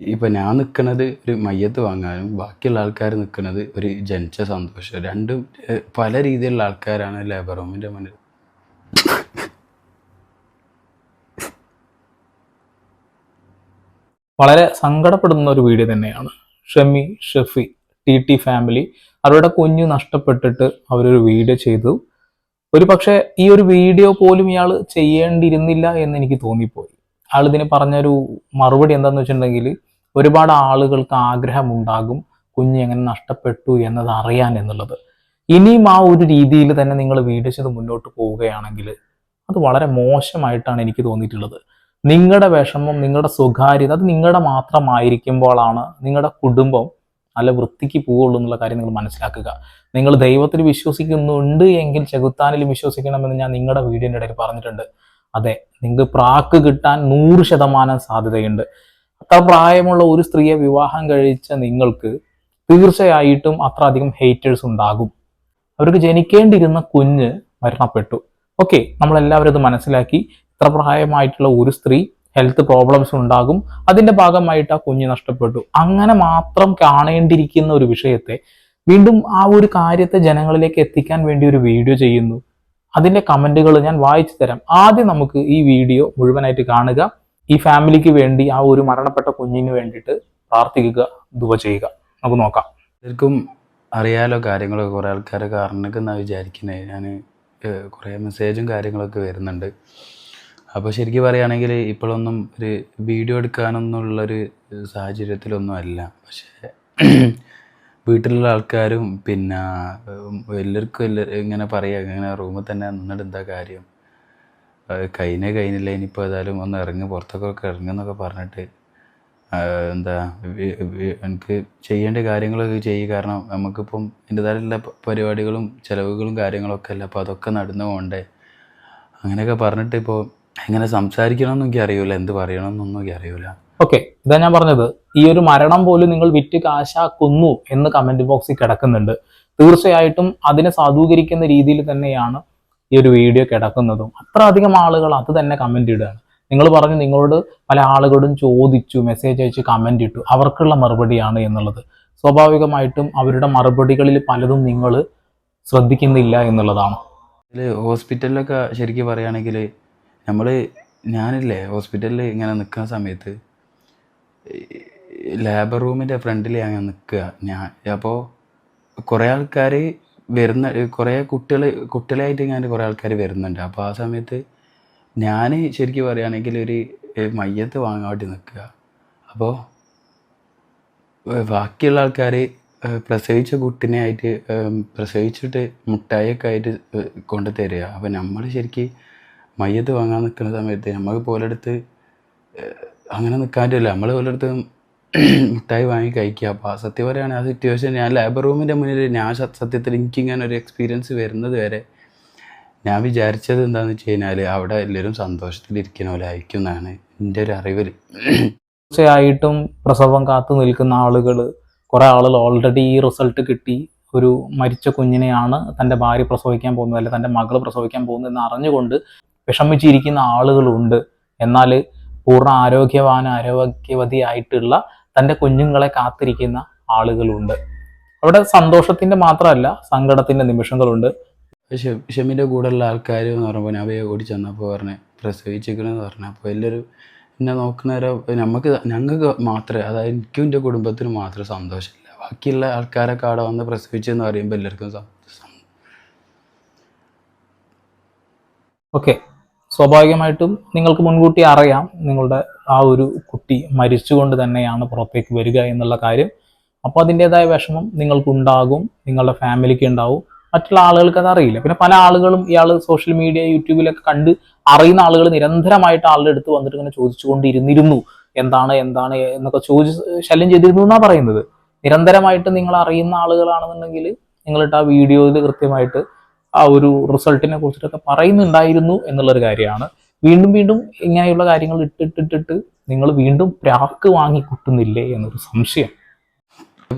ഇപ്പം ഞാൻ നിൽക്കുന്നത് ഒരു മയ്യത്ത് വാങ്ങാനും ബാക്കിയുള്ള ആൾക്കാർ നിൽക്കുന്നത് ഒരു ജനിച്ച സന്തോഷം. രണ്ടും പല രീതിയിലുള്ള ആൾക്കാരാണ് ലേബർ റൂമിന്റെ മുന്നിൽ. വളരെ സങ്കടപ്പെടുന്ന ഒരു വീഡിയോ തന്നെയാണ്. Shami Shefi T T family അവരുടെ കുഞ്ഞു നഷ്ടപ്പെട്ടിട്ട് അവരൊരു വീഡിയോ ചെയ്തു. ഒരു പക്ഷേ ഈ ഒരു വീഡിയോ പോലും ഇയാൾ ചെയ്യേണ്ടിയിരുന്നില്ല എന്ന് എനിക്ക് തോന്നിപ്പോയി. ആൾ ഇതിന് പറഞ്ഞൊരു മറുപടി എന്താണെന്ന് വെച്ചിട്ടുണ്ടെങ്കിൽ ഒരുപാട് ആളുകൾക്ക് ആഗ്രഹമുണ്ടാകും കുഞ്ഞ് എങ്ങനെ നഷ്ടപ്പെട്ടു എന്നത് അറിയാൻ എന്നുള്ളത്. ഇനിയും ആ ഒരു രീതിയിൽ തന്നെ നിങ്ങൾ വീടിച്ചത് മുന്നോട്ട് പോവുകയാണെങ്കിൽ അത് വളരെ മോശമായിട്ടാണ് എനിക്ക് തോന്നിയിട്ടുള്ളത്. നിങ്ങളുടെ വിഷമം നിങ്ങളുടെ സ്വകാര്യത അത് നിങ്ങളുടെ മാത്രമായിരിക്കുമ്പോഴാണ് നിങ്ങളുടെ കുടുംബം നല്ല വൃത്തിക്ക് പോവുള്ളൂ എന്നുള്ള കാര്യം നിങ്ങൾ മനസ്സിലാക്കുക. നിങ്ങൾ ദൈവത്തിൽ വിശ്വസിക്കുന്നുണ്ട് എങ്കിൽ ചെകുത്താനിലും വിശ്വസിക്കണമെന്ന് ഞാൻ നിങ്ങളുടെ വീടിന്റെ ഇടയിൽ പറഞ്ഞിട്ടുണ്ട്. അതെ നിങ്ങൾക്ക് പ്രാക്ക് കിട്ടാൻ നൂറ് ശതമാനം സാധ്യതയുണ്ട്. അത്ര പ്രായമുള്ള ഒരു സ്ത്രീയെ വിവാഹം കഴിച്ച നിങ്ങൾക്ക് തീർച്ചയായിട്ടും അത്ര അധികം ഹേറ്റേഴ്സ് ഉണ്ടാകും. അവർക്ക് ജനിക്കേണ്ടിയിരുന്ന കുഞ്ഞ് മരണപ്പെട്ടു. ഓക്കെ നമ്മളെല്ലാവരും അത് മനസ്സിലാക്കി. ഇത്ര പ്രായമായിട്ടുള്ള ഒരു സ്ത്രീ ഹെൽത്ത് പ്രോബ്ലംസ് ഉണ്ടാകും. അതിന്റെ ഭാഗമായിട്ട് ആ കുഞ്ഞ് നഷ്ടപ്പെട്ടു. അങ്ങനെ മാത്രം കാണേണ്ടിയിരിക്കുന്ന ഒരു വിഷയത്തെ വീണ്ടും ആ ഒരു കാര്യത്തെ ജനങ്ങളിലേക്ക് എത്തിക്കാൻ വേണ്ടി ഒരു വീഡിയോ ചെയ്യുന്നു. അതിന്റെ കമന്റുകൾ ഞാൻ വായിച്ചു തരാം. ആദ്യം നമുക്ക് ഈ വീഡിയോ മുഴുവനായിട്ട് കാണുക. ഈ ഫാമിലിക്ക് വേണ്ടി ആ ഒരു മരണപ്പെട്ട കുഞ്ഞിന് വേണ്ടിയിട്ട് പ്രാർത്ഥിക്കുക ദുവ ചെയ്യുക. നമുക്ക് നോക്കാം. ശരിക്കും അറിയാലോ കാര്യങ്ങളൊക്കെ. കുറേ ആൾക്കാരൊക്കെ എന്നാണ് വിചാരിക്കുന്നത് ഞാൻ കുറേ മെസ്സേജും കാര്യങ്ങളൊക്കെ വരുന്നുണ്ട്. അപ്പോൾ ശരിക്കും പറയുകയാണെങ്കിൽ ഇപ്പോഴൊന്നും ഒരു വീഡിയോ എടുക്കാനൊന്നുള്ളൊരു സാഹചര്യത്തിലൊന്നും അല്ല പക്ഷേ വീട്ടിലുള്ള ആൾക്കാരും പിന്നെ എല്ലാവർക്കും എല്ലാ ഇങ്ങനെ പറയുക ഇങ്ങനെ റൂമിൽ തന്നെ നിന്നിട്ട് എന്താ കാര്യം? അത് കഴിഞ്ഞേ കഴിഞ്ഞില്ല? ഇനിയിപ്പോൾ ഏതായാലും ഒന്ന് ഇറങ്ങി പുറത്തൊക്കെ ഇറങ്ങുന്നൊക്കെ പറഞ്ഞിട്ട് എന്താ എനിക്ക് ചെയ്യേണ്ട കാര്യങ്ങളൊക്കെ ചെയ്യും. കാരണം നമുക്കിപ്പം എന്റെതായിട്ടുള്ള പരിപാടികളും ചിലവുകളും കാര്യങ്ങളൊക്കെ അല്ല? അപ്പോൾ അതൊക്കെ നടന്നു പോകണ്ടേ അങ്ങനെയൊക്കെ പറഞ്ഞിട്ട് ഇപ്പോൾ എങ്ങനെ സംസാരിക്കണമെന്നും എനിക്ക് അറിയില്ല എന്ത് പറയണമെന്നൊന്നും എനിക്ക് അറിയില്ല ഓക്കെ ഇതാ ഞാൻ പറഞ്ഞത്. ഈ ഒരു മരണം പോലും നിങ്ങൾ വിറ്റ് കാശാക്കുന്നു എന്ന് കമന്റ് ബോക്സിൽ കിടക്കുന്നുണ്ട്. തീർച്ചയായിട്ടും അതിനെ സാധൂകരിക്കുന്ന രീതിയിൽ തന്നെയാണ് ഈ ഒരു വീഡിയോ കിടക്കുന്നതും അത്ര അധികം ആളുകൾ അത് തന്നെ കമന്റ് ഇടുകയാണ്. നിങ്ങൾ പറഞ്ഞു നിങ്ങളോട് പല ആളുകളും ചോദിച്ചു മെസ്സേജ് അയച്ച് കമന്റ് ഇട്ടു. അവർക്കുള്ള മറുപടിയാണ് എന്നുള്ളത്. സ്വാഭാവികമായിട്ടും അവരുടെ മറുപടികളിൽ പലതും നിങ്ങൾ ശ്രദ്ധിക്കുന്നില്ല എന്നുള്ളതാണ്. ഇതിൽ ഹോസ്പിറ്റലിലൊക്കെ ശരിക്കും പറയുകയാണെങ്കിൽ നമ്മൾ ഞാനില്ലേ ഹോസ്പിറ്റലിൽ ഇങ്ങനെ നിൽക്കുന്ന സമയത്ത് ലേബർ റൂമിന്റെ ഫ്രണ്ടിൽ ഞാൻ നിൽക്കുക. ഞാൻ അപ്പോൾ കുറേ ആൾക്കാർ വരുന്ന കുറേ കുട്ടികൾ കുട്ടികളായിട്ട് ഞാൻ കുറേ ആൾക്കാർ വരുന്നുണ്ട്. അപ്പോൾ ആ സമയത്ത് ഞാൻ ശരിക്കും പറയുകയാണെങ്കിൽ ഒരു മയ്യത്ത് വാങ്ങാൻ വേണ്ടി നിൽക്കുക അപ്പോൾ ബാക്കിയുള്ള ആൾക്കാർ പ്രസവിച്ച കുട്ടിനെ ആയിട്ട് പ്രസവിച്ചിട്ട് മുട്ടായൊക്കെ ആയിട്ട് കൊണ്ടു തരിക. അപ്പോൾ നമ്മൾ ശരിക്കും മയ്യത്ത് വാങ്ങാൻ നിൽക്കുന്ന സമയത്ത് നമുക്ക് പോലെടുത്ത് അങ്ങനെ നിൽക്കാനില്ല നമ്മൾ പോലെടുത്ത് മുട്ടായി വാങ്ങി കഴിക്കുക. അപ്പോൾ സത്യം പറയുകയാണെങ്കിൽ ആ സിറ്റുവേഷൻ ഞാൻ ലേബർ റൂമിന്റെ മുന്നിൽ ഞാൻ സത്യത്തിൽ എനിക്കിങ്ങനെ ഒരു എക്സ്പീരിയൻസ് വരുന്നത് വരെ ഞാൻ വിചാരിച്ചത് എന്താണെന്ന് വെച്ച് കഴിഞ്ഞാൽ അവിടെ എല്ലാവരും സന്തോഷത്തിലിരിക്കുന്ന പോലെ ആയിരിക്കും എന്നാണ് എന്റെ ഒരു അറിവിൽ തീർച്ചയായിട്ടും പ്രസവം കാത്തു നിൽക്കുന്ന ആളുകൾ കുറേ ആളുകൾ ഓൾറെഡി ഈ റിസൾട്ട് കിട്ടി. ഒരു മരിച്ച കുഞ്ഞിനെയാണ് തന്റെ ഭാര്യ പ്രസവിക്കാൻ പോകുന്നത് അല്ലെങ്കിൽ തന്റെ മകൾ പ്രസവിക്കാൻ പോകുന്നത് എന്ന് അറിഞ്ഞുകൊണ്ട് വിഷമിച്ചിരിക്കുന്ന ആളുകളുണ്ട്. എന്നാൽ പൂർണ ആരോഗ്യവാൻ ആരോഗ്യവതിയായിട്ടുള്ള തന്റെ കുഞ്ഞുങ്ങളെ കാത്തിരിക്കുന്ന ആളുകളുണ്ട്. അവിടെ സന്തോഷത്തിന്റെ മാത്രമല്ല സങ്കടത്തിന്റെ നിമിഷങ്ങളുണ്ട്. ഷമിന്റെ ഷെമിന്റെ കൂടെയുള്ള ആൾക്കാർ എന്ന് പറയുമ്പോൾ ഞാൻ അവയെ ഓടി ചെന്നപ്പോൾ പറഞ്ഞ് പ്രസവിച്ചിരിക്കണമെന്ന് പറഞ്ഞു. അപ്പോൾ എല്ലാവരും എന്നെ നോക്കുന്നവരെ നമുക്ക് ഞങ്ങൾക്ക് മാത്രമേ അതായത് എനിക്കും എന്റെ കുടുംബത്തിനും മാത്രമേ സന്തോഷമില്ല. ബാക്കിയുള്ള ആൾക്കാരൊക്കെ അവിടെ വന്ന് പ്രസവിച്ചെന്ന് പറയുമ്പോൾ എല്ലാവർക്കും സന്തോഷം ഓക്കെ സ്വാഭാവികമായിട്ടും നിങ്ങൾക്ക് മുൻകൂട്ടി അറിയാം നിങ്ങളുടെ ആ ഒരു കുട്ടി മരിച്ചുകൊണ്ട് തന്നെയാണ് പുറത്തേക്ക് വരിക എന്നുള്ള കാര്യം. അപ്പോൾ അതിന്റെതായ വിഷമം നിങ്ങൾക്കുണ്ടാകും നിങ്ങളുടെ ഫാമിലിക്ക് ഉണ്ടാവും. മറ്റുള്ള ആളുകൾക്ക് അത് അറിയില്ല. പിന്നെ പല ആളുകളും ഇയാൾ സോഷ്യൽ മീഡിയ യൂട്യൂബിലൊക്കെ കണ്ട് അറിയുന്ന ആളുകൾ നിരന്തരമായിട്ട് ആളുടെ അടുത്ത് വന്നിട്ട് ഇങ്ങനെ ചോദിച്ചുകൊണ്ടിരുന്നിരുന്നു. എന്താണ് എന്താണ് എന്നൊക്കെ ചോദിച്ച് ശല്യം ചെയ്തിരുന്നു എന്നാണ് പറയുന്നത്. നിരന്തരമായിട്ട് നിങ്ങൾ അറിയുന്ന ആളുകളാണെന്നുണ്ടെങ്കിൽ നിങ്ങളിട്ട് ആ വീഡിയോയിൽ കൃത്യമായിട്ട് ആ ഒരു റിസൾട്ടിനെ കുറിച്ചിട്ടൊക്കെ പറയുന്നുണ്ടായിരുന്നു എന്നുള്ളൊരു കാര്യമാണ്. വീണ്ടും വീണ്ടും ഇങ്ങനെയുള്ള കാര്യങ്ങൾ ഇട്ടിട്ടിട്ടിട്ട് നിങ്ങൾ വീണ്ടും പ്രാക്ക് വാങ്ങി കുട്ടുന്നില്ലേ എന്നൊരു സംശയം.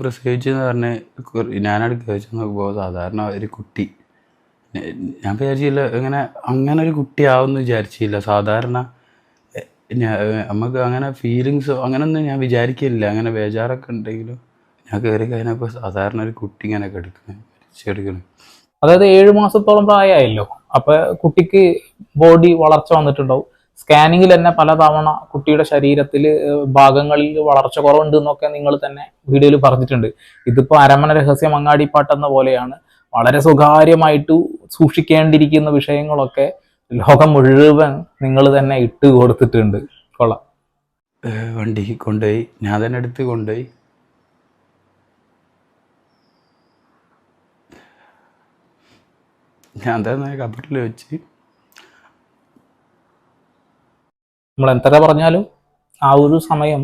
പ്രസവിച്ച് എന്ന് കുറെ- ഞാനവിടെ കഴിച്ചു നോക്കുമ്പോൾ സാധാരണ ഒരു കുട്ടി. ഞാൻ വിചാരിച്ചില്ല ഇങ്ങനെ അങ്ങനെ ഒരു കുട്ടിയാവുമെന്ന് വിചാരിച്ചില്ല. സാധാരണ നമുക്ക് അങ്ങനെ ഫീലിങ്സോ അങ്ങനൊന്നും ഞാൻ വിചാരിക്കില്ല അങ്ങനെ ബേജാറൊക്കെ ഉണ്ടെങ്കിലും ഞാൻ കയറി കഴിഞ്ഞപ്പോൾ സാധാരണ ഒരു കുട്ടി ഇങ്ങനെ കിടക്കണം മരിച്ചെടുക്കണം അതായത് ഏഴു മാസത്തോളം പ്രായമായല്ലോ അപ്പൊ കുട്ടിക്ക് ബോഡി വളർച്ച വന്നിട്ടുണ്ടാവും. സ്കാനിങ്ങിൽ തന്നെ പലതവണ കുട്ടിയുടെ ശരീരത്തിൽ ഭാഗങ്ങളിൽ വളർച്ച കുറവുണ്ട് എന്നൊക്കെ നിങ്ങൾ തന്നെ വീഡിയോയിൽ പറഞ്ഞിട്ടുണ്ട്. ഇതിപ്പോ അരമന രഹസ്യം അങ്ങാടിപ്പാട്ടെന്ന പോലെയാണ്. വളരെ സ്വകാര്യമായിട്ട് സൂക്ഷിക്കേണ്ടിയിരിക്കുന്ന വിഷയങ്ങളൊക്കെ ലോകം മുഴുവൻ നിങ്ങൾ തന്നെ ഇട്ട് കൊടുത്തിട്ടുണ്ട്. കൊള്ളാം. വണ്ടിക്ക് വണ്ടി കൊണ്ടുപോയി. ഞാൻ തന്നെ എടുത്ത് കൊണ്ടുപോയി. ഞാൻ തന്നെ കബറിൽ വെച്ച് നമ്മൾ എത്ര പറഞ്ഞാലും ആ ഒരു സമയം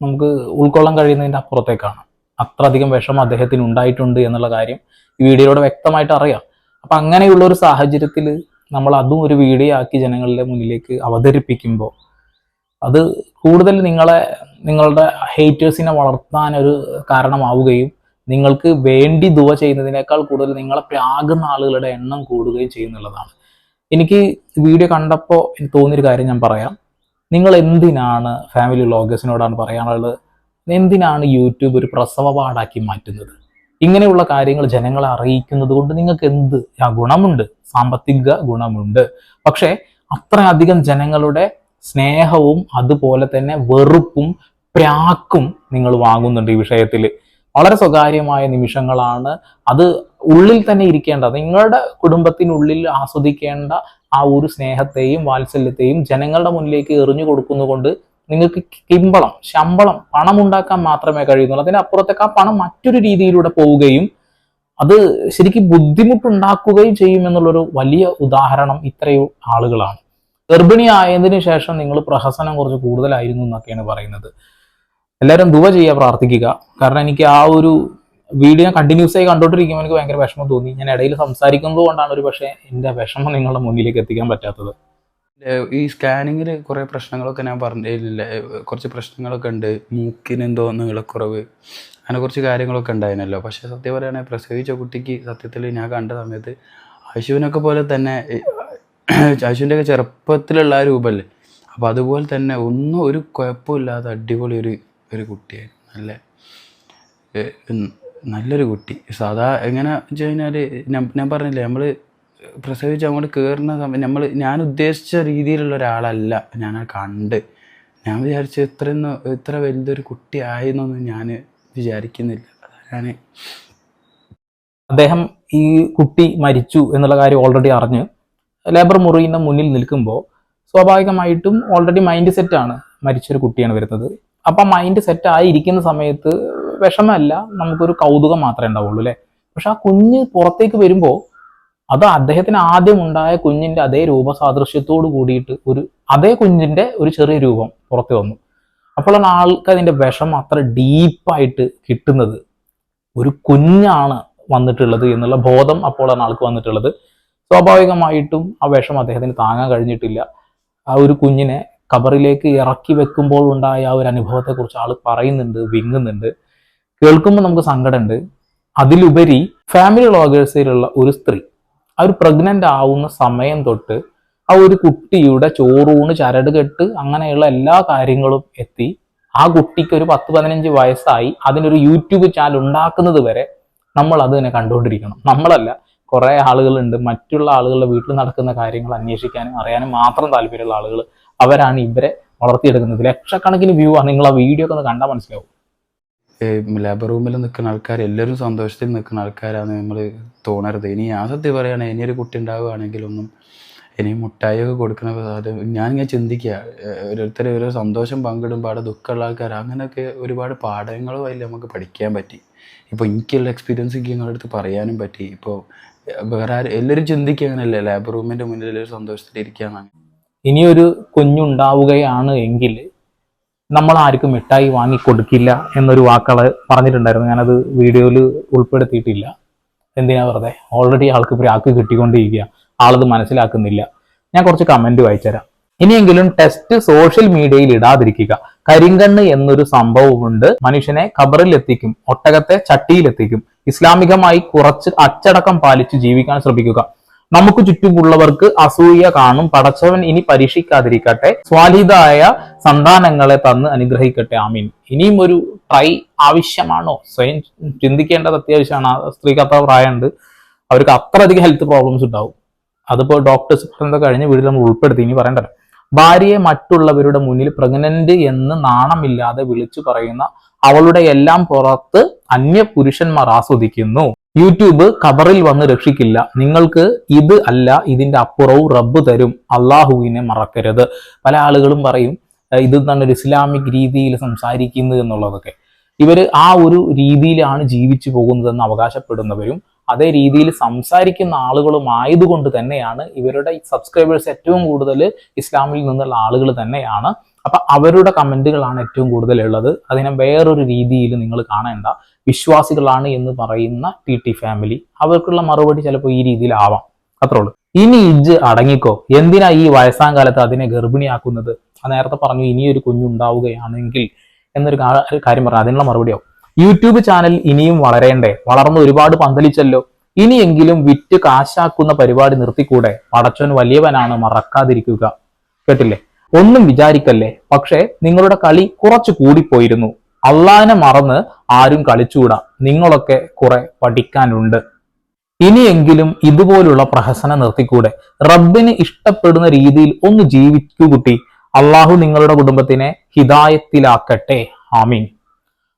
നമുക്ക് ഉൾക്കൊള്ളാൻ കഴിയുന്നതിന്റെ അപ്പുറത്തേക്കാണ്. അത്രയധികം വിഷമം അദ്ദേഹത്തിന് ഉണ്ടായിട്ടുണ്ട് എന്നുള്ള കാര്യം ഈ വീഡിയോയിലൂടെ വ്യക്തമായിട്ട് അറിയാം. അപ്പം അങ്ങനെയുള്ള ഒരു സാഹചര്യത്തിൽ നമ്മൾ അതും ഒരു വീഡിയോ ആക്കി ജനങ്ങളുടെ മുന്നിലേക്ക് അവതരിപ്പിക്കുമ്പോൾ അത് കൂടുതൽ നിങ്ങളെ നിങ്ങളുടെ ഹേറ്റേഴ്സിനെ വളർത്താൻ ഒരു കാരണമാവുകയും നിങ്ങൾക്ക് വേണ്ടി ദുവ ചെയ്യുന്നതിനേക്കാൾ കൂടുതൽ നിങ്ങളെ പ്രാകുന്ന ആളുകളുടെ എണ്ണം കൂടുകയും ചെയ്യുന്നുള്ളതാണ്. എനിക്ക് വീഡിയോ കണ്ടപ്പോൾ എനിക്ക് തോന്നിയൊരു കാര്യം ഞാൻ പറയാം. നിങ്ങൾ എന്തിനാണ് ഫാമിലി വ്ളോഗേഴ്സിനോടാണ് പറയാനുള്ളത്? എന്തിനാണ് യൂട്യൂബ് ഒരു പ്രസവ പാടാക്കി മാറ്റുന്നത്? ഇങ്ങനെയുള്ള കാര്യങ്ങൾ ജനങ്ങളെ അറിയിക്കുന്നത് കൊണ്ട് നിങ്ങൾക്ക് എന്ത്? ആ ഗുണമുണ്ട്. സാമ്പത്തിക ഗുണമുണ്ട്. പക്ഷേ അത്രയധികം ജനങ്ങളുടെ സ്നേഹവും അതുപോലെ തന്നെ വെറുപ്പും പ്രാക്കും നിങ്ങൾ വാങ്ങുന്നുണ്ട് ഈ വിഷയത്തിൽ വളരെ സ്വകാര്യമായ നിമിഷങ്ങളാണ് അത് ഉള്ളിൽ തന്നെ ഇരിക്കേണ്ട നിങ്ങളുടെ കുടുംബത്തിനുള്ളിൽ ആസ്വദിക്കേണ്ട ആ ഒരു സ്നേഹത്തെയും വാത്സല്യത്തെയും ജനങ്ങളുടെ മുന്നിലേക്ക് എറിഞ്ഞു കൊടുക്കുന്നതുകൊണ്ട് നിങ്ങൾക്ക് കിമ്പളം ശമ്പളം പണം ഉണ്ടാക്കാൻ മാത്രമേ കഴിയുന്നുള്ളൂ. അതിനപ്പുറത്തേക്ക് ആ പണം മറ്റൊരു രീതിയിലൂടെ പോവുകയും അത് ശരിക്കും ബുദ്ധിമുട്ടുണ്ടാക്കുകയും ചെയ്യും എന്നുള്ളൊരു വലിയ ഉദാഹരണം ഇത്രയും ആളുകളാണ്. ഗർഭിണിയായതിനു ശേഷം നിങ്ങൾ പ്രഹസനം കുറച്ച് കൂടുതലായിരുന്നു എന്നൊക്കെയാണ് പറയുന്നത്. എല്ലാവരും ദുവ ചെയ്യുക പ്രാർത്ഥിക്കുക. കാരണം എനിക്ക് ആ ഒരു വീഡിയോ ഞാൻ കണ്ടിന്യൂസ് ആയി കണ്ടോണ്ടിരിക്കുമ്പോൾ എനിക്ക് ഭയങ്കര വിഷമം തോന്നി. ഞാൻ ഇടയിൽ സംസാരിക്കുന്നത് കൊണ്ടാണ് ഒരു പക്ഷേ എന്റെ വിഷമം നിങ്ങളുടെ മുന്നിലേക്ക് എത്തിക്കാൻ പറ്റാത്തത്. ഈ സ്കാനിങ്ങിൽ കുറേ പ്രശ്നങ്ങളൊക്കെ ഞാൻ പറഞ്ഞില്ല? കുറച്ച് പ്രശ്നങ്ങളൊക്കെ ഉണ്ട്. മൂക്കിന് എന്തോ നീളക്കുറവ്. അങ്ങനെ കുറച്ച് കാര്യങ്ങളൊക്കെ ഉണ്ടായിരുന്നല്ലോ. പക്ഷേ സത്യം പറയുകയാണെങ്കിൽ പ്രസവിച്ച കുട്ടിക്ക് സത്യത്തിൽ ഞാൻ കണ്ട സമയത്ത് അശുവിനൊക്കെ പോലെ തന്നെ അശുവിന്റെയൊക്കെ ചെറുപ്പത്തിലുള്ള ആ രൂപമല്ലേ അപ്പോൾ അതുപോലെ തന്നെ ഒന്നും ഒരു കുഴപ്പമില്ലാത്ത അടിപൊളി ഒരു ഒരു കുട്ടിയായിരുന്നു നല്ല നല്ലൊരു കുട്ടി. സാധാ എങ്ങനെ വെച്ച് കഴിഞ്ഞാൽ ഞാൻ പറഞ്ഞില്ലേ നമ്മൾ പ്രസവിച്ച് അങ്ങോട്ട് കയറുന്ന സമയം നമ്മൾ ഞാൻ ഉദ്ദേശിച്ച രീതിയിലുള്ള ഒരാളല്ല ഞാൻ കണ്ട്. ഞാൻ വിചാരിച്ച ഇത്രയൊന്നും ഇത്ര വലുതൊരു കുട്ടി ആയെന്നൊന്നും ഞാൻ വിചാരിക്കുന്നില്ല. ഞാൻ അദ്ദേഹം ഈ കുട്ടി മരിച്ചു എന്നുള്ള കാര്യം ഓൾറെഡി അറിഞ്ഞ് ലേബർ മുറിയുന്ന മുന്നിൽ നിൽക്കുമ്പോൾ സ്വാഭാവികമായിട്ടും ഓൾറെഡി മൈൻഡ് സെറ്റാണ് മരിച്ചൊരു കുട്ടിയാണ് വരുന്നത്. അപ്പം മൈൻഡ് സെറ്റ് ആയിരിക്കുന്ന സമയത്ത് വിഷമമല്ല നമുക്കൊരു കൗതുകം മാത്രമേ ഉണ്ടാവുള്ളൂ അല്ലേ? പക്ഷെ ആ കുഞ്ഞ് പുറത്തേക്ക് വരുമ്പോൾ അത് അദ്ദേഹത്തിന് ആദ്യം ഉണ്ടായ കുഞ്ഞിന്റെ അതേ രൂപസാദൃശ്യത്തോട് കൂടിയിട്ട് ഒരു അതേ കുഞ്ഞിന്റെ ഒരു ചെറിയ രൂപം പുറത്തു വന്നു. അപ്പോഴാണ് ആൾക്ക് അതിന്റെ വിഷം അത്ര ഡീപ്പായിട്ട് കിട്ടുന്നത്. ഒരു കുഞ്ഞാണ് വന്നിട്ടുള്ളത് എന്നുള്ള ബോധം അപ്പോഴാണ് ആൾക്ക് വന്നിട്ടുള്ളത്. സ്വാഭാവികമായിട്ടും ആ വിഷം അദ്ദേഹത്തിന് താങ്ങാൻ കഴിഞ്ഞിട്ടില്ല. ആ ഒരു കുഞ്ഞിനെ കബറിലേക്ക് ഇറക്കി വെക്കുമ്പോൾ ഉണ്ടായ ആ ഒരു അനുഭവത്തെക്കുറിച്ച് ആൾ പറയുന്നുണ്ട് വിങ്ങുന്നുണ്ട്. കേൾക്കുമ്പോൾ നമുക്ക് സങ്കടമുണ്ട്. അതിലുപരി ഫാമിലി വ്ളോഗേഴ്സിലുള്ള ഒരു സ്ത്രീ ആ ഒരു പ്രഗ്നന്റ് ആവുന്ന സമയം തൊട്ട് ആ ഒരു കുട്ടിയുടെ ചോറൂണ് ചരട് കെട്ട് അങ്ങനെയുള്ള എല്ലാ കാര്യങ്ങളും എത്തി. ആ കുട്ടിക്ക് ഒരു പത്ത് പതിനഞ്ച് വയസ്സായി. അതിനൊരു യൂട്യൂബ് ചാനൽ ഉണ്ടാക്കുന്നത് വരെ നമ്മൾ അത് തന്നെ കണ്ടുകൊണ്ടിരിക്കണം. നമ്മളല്ല കുറെ ആളുകളുണ്ട്. മറ്റുള്ള ആളുകളുടെ വീട്ടിൽ നടക്കുന്ന കാര്യങ്ങൾ അന്വേഷിക്കാനും അറിയാനും മാത്രം താല്പര്യമുള്ള ആളുകൾ അവരാണ് ഇവരെ വളർത്തിയെടുക്കുന്നത്. ലക്ഷക്കണക്കിന് വ്യൂ ആണ്. നിങ്ങൾ ആ വീഡിയോ ഒക്കെ ഒന്ന് കണ്ടാൽ മനസ്സിലാവും. ലേബർ റൂമിൽ നിൽക്കുന്ന ആൾക്കാർ എല്ലാവരും സന്തോഷത്തിൽ നിൽക്കുന്ന ആൾക്കാരാണ് നമ്മൾ തോന്നരുത്. ഇനി ഞാൻ സത്യം പറയുകയാണെങ്കിൽ ഇനി ഒരു കുട്ടി ഉണ്ടാവുകയാണെങ്കിലൊന്നും ഇനി മുട്ടായിയൊക്കെ കൊടുക്കുന്ന ഞാൻ ഞാനിങ്ങനെ ചിന്തിക്കുക ഓരോരുത്തർ ഓരോ സന്തോഷം പങ്കിടുമ്പോൾ അവിടെ ദുഃഖമുള്ള ആൾക്കാർ അങ്ങനെയൊക്കെ ഒരുപാട് പാഠങ്ങളും അതിൽ നമുക്ക് പഠിക്കാൻ പറ്റി. ഇപ്പോൾ എനിക്കുള്ള എക്സ്പീരിയൻസ് എനിക്ക് നിങ്ങളുടെ അടുത്ത് പറയാനും പറ്റി. ഇപ്പോൾ വേറെ ആരും എല്ലാവരും ചിന്തിക്കുക അങ്ങനെയല്ലേ? ലേബർ റൂമിന്റെ മുന്നിൽ എല്ലാവരും സന്തോഷത്തിലിരിക്കുകയാണ് ഇനിയൊരു കുഞ്ഞുണ്ടാവുകയാണ് എങ്കിൽ നമ്മൾ ആർക്കും മിഠായി വാങ്ങി കൊടുക്കില്ല എന്നൊരു വാക്കൾ പറഞ്ഞിട്ടുണ്ടായിരുന്നു. ഞാനത് വീഡിയോയിൽ ഉൾപ്പെടുത്തിയിട്ടില്ല. എന്തിനാ വെറുതെ? ഓൾറെഡി ആൾക്ക് പ്രാക്ക് കിട്ടിക്കൊണ്ടിരിക്കുക. ആളത് മനസ്സിലാക്കുന്നില്ല. ഞാൻ കുറച്ച് കമന്റ് വായിച്ചുതരാം. ഇനിയെങ്കിലും ടെസ്റ്റ് സോഷ്യൽ മീഡിയയിൽ ഇടാതിരിക്കുക. കരിങ്കണ്ണ് എന്നൊരു സംഭവമുണ്ട്. മനുഷ്യനെ ഖബറിൽ എത്തിക്കും ഒട്ടകത്തെ ചട്ടിയിലെത്തിക്കും. ഇസ്ലാമികമായി കുറച്ച് അച്ചടക്കം പാലിച്ച് ജീവിക്കാൻ ശ്രമിക്കുക. നമുക്ക് ചുറ്റുമുള്ളവർക്ക് അസൂയ കാണും. പടച്ചവൻ ഇനി പരീക്ഷിക്കാതിരിക്കട്ടെ. സ്വാലിതായ സന്താനങ്ങളെ തന്ന് അനുഗ്രഹിക്കട്ടെ. ആമീൻ. ഇനിയും ഒരു ട്രൈ ആവശ്യമാണോ? സ്വയം ചിന്തിക്കേണ്ടത് അത്യാവശ്യമാണ്. ആ സ്ത്രീക്ക് അത്ര പ്രായമുണ്ട്. അവർക്ക് അത്രയധികം ഹെൽത്ത് പ്രോബ്ലംസ് ഉണ്ടാവും. അതിപ്പോൾ ഡോക്ടേഴ്സ് പറഞ്ഞത് കഴിഞ്ഞ് വീട്ടിൽ നമ്മൾ ഉൾപ്പെടുത്തി. ഇനി പറയണ്ടല്ലോ ഭാര്യയെ മറ്റുള്ളവരുടെ മുന്നിൽ പ്രഗ്നന്റ് എന്ന് നാണമില്ലാതെ വിളിച്ചു പറയുന്ന അവളുടെ എല്ലാം പുറത്ത് അന്യ പുരുഷന്മാർ ആസ്വദിക്കുന്നു. യൂട്യൂബ് ഖബറിൽ വന്ന് രക്ഷിക്കില്ല. നിങ്ങൾക്ക് ഇത് അല്ല ഇതിന്റെ അപ്പുറവും റബ്ബ് തരും. അള്ളാഹുവിനെ മറക്കരുത്. പല ആളുകളും പറയും "ഏഹ് ഇത് തന്നെ ഒരു ഇസ്ലാമിക് രീതിയിൽ സംസാരിക്കുന്നത് എന്നുള്ളതൊക്കെ? ഇവർ ആ ഒരു രീതിയിലാണ് ജീവിച്ചു പോകുന്നതെന്ന് അവകാശപ്പെടുന്നവരും അതേ രീതിയിൽ സംസാരിക്കുന്ന ആളുകളും ആയതുകൊണ്ട് തന്നെയാണ് ഇവരുടെ സബ്സ്ക്രൈബേഴ്സ് ഏറ്റവും കൂടുതൽ ഇസ്ലാമിൽ നിന്നുള്ള ആളുകൾ തന്നെയാണ്. അപ്പൊ അവരുടെ കമന്റുകളാണ് ഏറ്റവും കൂടുതൽ ഉള്ളത്. അതിനെ വേറൊരു രീതിയിൽ നിങ്ങൾ കാണേണ്ട. വിശ്വാസികളാണ് എന്ന് പറയുന്ന ടി ടി ഫാമിലി അവർക്കുള്ള മറുപടി ചിലപ്പോൾ ഈ രീതിയിലാവാം. അത്രേ ഉള്ളൂ. ഇനി ഇജ് അടങ്ങിക്കോ. എന്തിനാ ഈ വയസ്സാം കാലത്ത് അതിനെ ഗർഭിണിയാക്കുന്നത്? നേരത്തെ പറഞ്ഞു ഇനിയൊരു കുഞ്ഞുണ്ടാവുകയാണെങ്കിൽ എന്നൊരു കാര്യം പറഞ്ഞു അതിനുള്ള മറുപടിയാവും. യൂട്യൂബ് ചാനൽ ഇനിയും വളരേണ്ടേ? വളർന്ന് ഒരുപാട് പന്തലിച്ചല്ലോ? ഇനിയെങ്കിലും വിറ്റ് കാശാക്കുന്ന പരിപാടി നിർത്തിക്കൂടെ? പടച്ചോൻ വലിയവനാണ് മറക്കാതിരിക്കുക. കേട്ടില്ലേ? ഒന്നും വിചാരിക്കല്ലേ? പക്ഷേ നിങ്ങളുടെ കളി കുറച്ചു കൂടിപ്പോയിരുന്നു. അള്ളാനെ മറന്ന് ആരും കളിച്ചുകൂടാ. നിങ്ങളൊക്കെ കുറെ പഠിക്കാനുണ്ട്. ഇനിയെങ്കിലും ഇതുപോലുള്ള പ്രഹസനം നിർത്തിക്കൂടെ? റബ്ബിന് ഇഷ്ടപ്പെടുന്ന രീതിയിൽ ഒന്ന് ജീവിക്കൂ കുട്ടി. അള്ളാഹു നിങ്ങളുടെ കുടുംബത്തിനെ ഹിതായത്തിലാക്കട്ടെ ആമീൻ.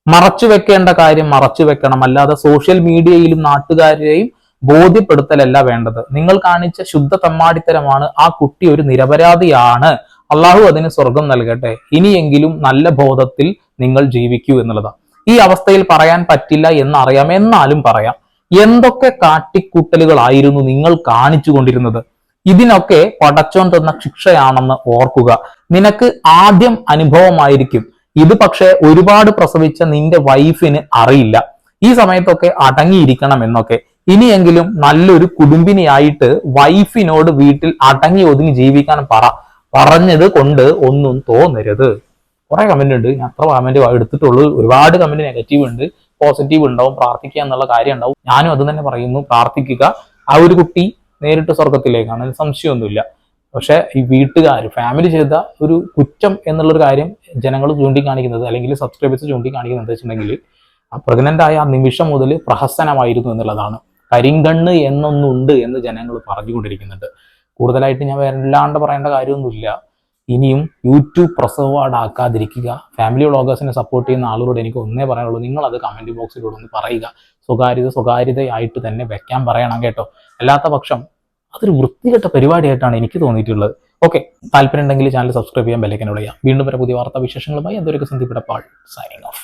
മറച്ചു വെക്കേണ്ട കാര്യം മറച്ചു വെക്കണം. അല്ലാതെ സോഷ്യൽ മീഡിയയിലും നാട്ടുകാരെയും ബോധ്യപ്പെടുത്തലല്ല വേണ്ടത്. നിങ്ങൾ കാണിച്ച ശുദ്ധ തമ്മാടിത്തരമാണ് ആ കുട്ടി ഒരു നിരപരാധിയാണ്. അള്ളാഹു അതിന് സ്വർഗം നൽകട്ടെ. ഇനിയെങ്കിലും നല്ല ബോധത്തിൽ നിങ്ങൾ ജീവിക്കൂ എന്നുള്ളതാണ്. ഈ അവസ്ഥയിൽ പറയാൻ പറ്റില്ല എന്നറിയാം എന്നാലും പറയാം. എന്തൊക്കെ കാട്ടിക്കൂട്ടലുകളായിരുന്നു നിങ്ങൾ കാണിച്ചു കൊണ്ടിരുന്നത്? ഇതിനൊക്കെ പടച്ചോൻ തന്ന ശിക്ഷയാണെന്ന് ഓർക്കുക. നിനക്ക് ആദ്യം അനുഭവമായിരിക്കും. ഇത് പക്ഷേ ഒരുപാട് പ്രസവിച്ച നിന്റെ വൈഫിന് അറിയില്ല. ഈ സമയത്തൊക്കെ അടങ്ങിയിരിക്കണം എന്നൊക്കെ. ഇനിയെങ്കിലും നല്ലൊരു കുടുംബിനിയായിട്ട് വൈഫിനോട് വീട്ടിൽ അടങ്ങി ഒതുങ്ങി ജീവിക്കാൻ പറ. പറഞ്ഞത് കൊണ്ട് ഒന്നും തോന്നരുത്. കുറെ കമന്റ് ഉണ്ട്. ഞാൻ അത്ര കമന്റ് എടുത്തിട്ടുള്ളൂ. ഒരുപാട് കമന്റ് നെഗറ്റീവ് ഉണ്ട്. പോസിറ്റീവ് ഉണ്ടാവും. പ്രാർത്ഥിക്കുക എന്നുള്ള കാര്യം ഉണ്ടാവും. ഞാനും അത് തന്നെ പറയുന്നു. പ്രാർത്ഥിക്കുക. ആ ഒരു കുട്ടി നേരിട്ട് സ്വർഗത്തിലേക്കാണ് അതിന് സംശയമൊന്നുമില്ല. പക്ഷെ ഈ വീട്ടുകാർ ഫാമിലി ചെയ്ത ഒരു കുറ്റം എന്നുള്ളൊരു കാര്യം ജനങ്ങൾ ചൂണ്ടിക്കാണിക്കുന്നത് അല്ലെങ്കിൽ സബ്സ്ക്രൈബേഴ്സ് ചൂണ്ടിക്കാണിക്കുന്നത് എന്താ വെച്ചിട്ടുണ്ടെങ്കിൽ ആ പ്രഗ്നന്റ് ആയ ആ നിമിഷം മുതൽ പ്രഹസനമായിരുന്നു എന്നുള്ളതാണ്. കരിങ്കണ്ണ് എന്നൊന്നുണ്ട് എന്ന് ജനങ്ങൾ പറഞ്ഞുകൊണ്ടിരിക്കുന്നുണ്ട്. കൂടുതലായിട്ട് ഞാൻ വല്ലാണ്ട് പറയേണ്ട കാര്യമൊന്നുമില്ല. ഇനിയും യൂട്യൂബ് ആക്കാതിരിക്കുക. ഫാമിലി വ്ളോഗേഴ്സിനെ സപ്പോർട്ട് ചെയ്യുന്ന ആളുകളോട് എനിക്ക് ഒന്നേ പറയാനുള്ളൂ. നിങ്ങൾ അത് കമന്റ് ബോക്സിലൂടെ ഒന്ന് പറയുക. സ്വകാര്യത സ്വകാര്യതയായിട്ട് തന്നെ വെക്കാൻ പറയണം കേട്ടോ. അല്ലാത്ത പക്ഷം അതൊരു വൃത്തികെട്ട പരിപാടിയായിട്ടാണ് എനിക്ക് തോന്നിയിട്ടുള്ളത്. ഓക്കെ താല്പര്യം ഉണ്ടെങ്കിൽ ചാനൽ സബ്സ്ക്രൈബ് ചെയ്യാൻ ബെല്ലൈക്കനോട് ചെയ്യാം വീണ്ടും വരെ പുതിയ വാർത്താ വിശേഷങ്ങളുമായി എന്തൊരു സന്ധിപ്പിടപ്പാൾ സൈനിങ് ഓഫ്